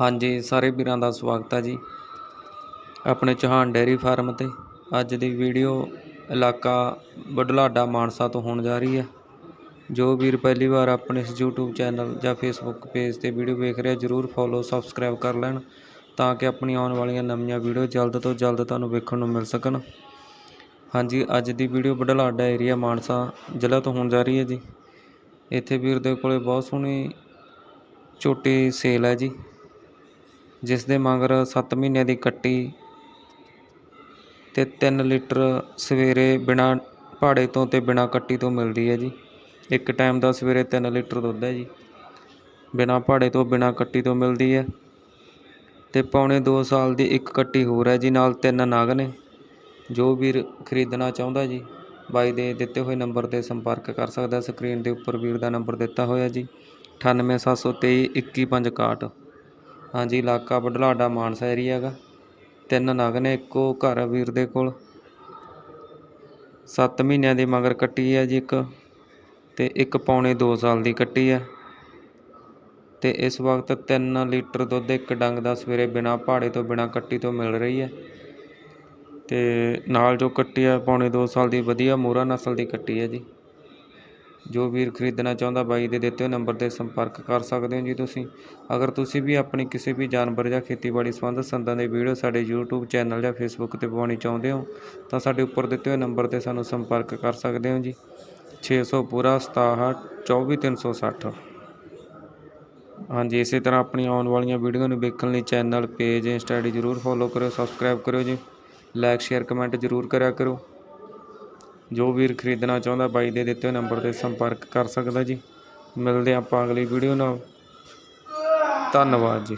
ਹਾਂਜੀ, ਸਾਰੇ ਵੀਰਾਂ ਦਾ ਸਵਾਗਤ ਹੈ ਜੀ। ਆਪਣੇ ਚੌਹਾਨ ਡੇਅਰੀ ਫਾਰਮ ਤੇ ਅੱਜ ਦੀ ਵੀਡੀਓ ਇਲਾਕਾ ਬੁਢਲਾਡਾ ਮਾਨਸਾ ਤੋਂ ਹੋਣ ਜਾ ਰਹੀ ਹੈ। ਜੋ ਵੀਰ ਪਹਿਲੀ ਵਾਰ ਆਪਣੇ ਇਸ YouTube ਚੈਨਲ ਜਾਂ Facebook ਪੇਜ ਤੇ ਵੀਡੀਓ ਵੇਖ ਰਿਹਾ, ਜਰੂਰ ਫੋਲੋ ਸਬਸਕ੍ਰਾਈਬ ਕਰ ਲੈਣ ਤਾਂ ਕਿ ਆਪਣੀ ਆਉਣ ਵਾਲੀਆਂ ਨਵੀਆਂ ਵੀਡੀਓ ਜਲਦ ਤੋਂ ਜਲਦ ਤੁਹਾਨੂੰ ਵੇਖਣ ਨੂੰ ਮਿਲ ਸਕਣ। ਹਾਂਜੀ, ਅੱਜ ਦੀ ਵੀਡੀਓ ਬੁਢਲਾਡਾ ਏਰੀਆ ਮਾਨਸਾ ਜ਼ਿਲ੍ਹਾ ਤੋਂ ਹੋਣ ਜਾ ਰਹੀ ਹੈ ਜੀ। ਇੱਥੇ ਵੀਰ ਦੇ ਕੋਲੇ ਬਹੁਤ ਸੋਹਣੀ ਛੋਟੀ ਸੇਲ ਹੈ ਜੀ। ਜਿਸ ਦੇ ਮਗਰ ਸੱਤ ਮਹੀਨਿਆਂ ਦੀ ਕੱਟੀ ਅਤੇ ਤਿੰਨ ਲੀਟਰ ਸਵੇਰੇ ਬਿਨਾਂ ਭਾੜੇ ਤੋਂ ਅਤੇ ਬਿਨਾਂ ਕੱਟੀ ਤੋਂ ਮਿਲਦੀ ਹੈ ਜੀ। ਇੱਕ ਟਾਈਮ ਦਾ ਸਵੇਰੇ ਤਿੰਨ ਲੀਟਰ ਦੁੱਧ ਹੈ ਜੀ। ਬਿਨਾਂ ਭਾੜੇ ਤੋਂ ਬਿਨਾਂ ਕੱਟੀ ਤੋਂ ਮਿਲਦੀ ਹੈ ਅਤੇ ਪੌਣੇ ਦੋ ਸਾਲ ਦੀ ਇੱਕ ਕੱਟੀ ਹੋਰ ਹੈ ਜੀ, ਨਾਲ ਤਿੰਨ ਨਗ ਨੇ। ਜੋ ਵੀਰ ਖਰੀਦਣਾ ਚਾਹੁੰਦਾ ਜੀ, ਬਾਈ ਦੇ ਦਿੱਤੇ ਹੋਏ ਨੰਬਰ ਤੇ ਸੰਪਰਕ ਕਰ ਸਕਦਾ ਸਕਰੀਨ ਦੇ ਉੱਪਰ ਵੀਰ ਦਾ ਨੰਬਰ ਦਿੱਤਾ ਹੋਇਆ ਜੀ 98723 21561 ਹਾਂਜੀ, ਇਲਾਕਾ ਬੁਢਲਾਡਾ ਮਾਨਸਾ ਏਰੀਆ ਹੈਗਾ। ਤਿੰਨ ਨਗ ਨੇ, ਇੱਕੋ ਘਰ ਆ ਵੀਰ ਦੇ ਕੋਲ। 7 ਮਹੀਨਿਆਂ ਦੀ ਮਗਰ ਕੱਟੀ ਹੈ ਜੀ ਇੱਕ, ਤੇ ਇੱਕ ਪੌਣੇ 2 ਸਾਲ ਦੀ ਕੱਟੀ ਹੈ। ਤੇ ਇਸ ਵਕਤ 3 ਲੀਟਰ ਦੁੱਧ ਇੱਕ ਡੰਗ ਦਾ ਸਵੇਰੇ ਬਿਨਾ ਪਹਾੜੇ ਤੋਂ, ਬਿਨਾ ਕੱਟੀ ਤੋਂ ਮਿਲ ਰਹੀ ਹੈ। ਤੇ ਨਾਲ ਜੋ ਕੱਟੀ ਹੈ, ਪੌਣੇ 2 ਸਾਲ ਦੀ ਵਧੀਆ ਮੋਹਰਾ ਨਸਲ ਦੀ ਕੱਟੀ ਹੈ ਜੀ। ਜੋ ਵੀਰ ਖਰੀਦਣਾ ਚਾਹੁੰਦਾ ਬਾਈ ਦੇ ਦਿੱਤੇ ਹੋਏ ਨੰਬਰ ਤੇ ਸੰਪਰਕ ਕਰ ਸਕਦੇ ਹੋ ਜੀ ਤੁਸੀਂ। ਅਗਰ ਤੁਸੀਂ ਵੀ ਆਪਣੀ ਕਿਸੇ ਵੀ ਜਾਨਵਰ ਜਾਂ ਖੇਤੀਬਾੜੀ ਸੰਬੰਧਿਤ ਸੰਦਾਂ ਦੇ ਵੀਡੀਓ ਸਾਡੇ YouTube ਚੈਨਲ ਜਾਂ Facebook ਤੇ ਪਾਉਣੀ ਚਾਹੁੰਦੇ ਹੋ, ਤਾਂ ਸਾਡੇ ਉੱਪਰ ਦਿੱਤੇ ਹੋਏ ਨੰਬਰ ਤੇ ਸਾਨੂੰ ਸੰਪਰਕ ਕਰ ਸਕਦੇ ਹੋ ਜੀ। 600 ਪੂਰਾ 67 24360 ਹਾਂਜੀ, ਇਸੇ ਤਰ੍ਹਾਂ ਆਪਣੀ ਆਉਣ ਵਾਲੀਆਂ ਵੀਡੀਓ ਨੂੰ ਵੇਖਣ ਲਈ ਚੈਨਲ, ਪੇਜ ਇੰਸਟਾ ਆਈਡੀ ਜ਼ਰੂਰ ਫੋਲੋ ਕਰਿਓ, ਸਬਸਕ੍ਰਾਈਬ ਕਰਿਓ ਜੀ। ਲਾਈਕ ਸ਼ੇਅਰ ਕਮੈਂਟ ਜ਼ਰੂਰ ਕਰਿਆ ਕਰੋ। ਜੋ ਵੀਰ ਖਰੀਦਣਾ ਚਾਹੁੰਦਾ ਬਾਈ ਦੇ ਦਿੱਤੇ ਹੋਏ ਨੰਬਰ ਤੇ ਸੰਪਰਕ ਕਰ ਸਕਦਾ ਜੀ। ਮਿਲਦੇ ਹਾਂ ਆਪਾਂ ਅਗਲੀ ਵੀਡੀਓ ਨਾਲ। ਧੰਨਵਾਦ ਜੀ।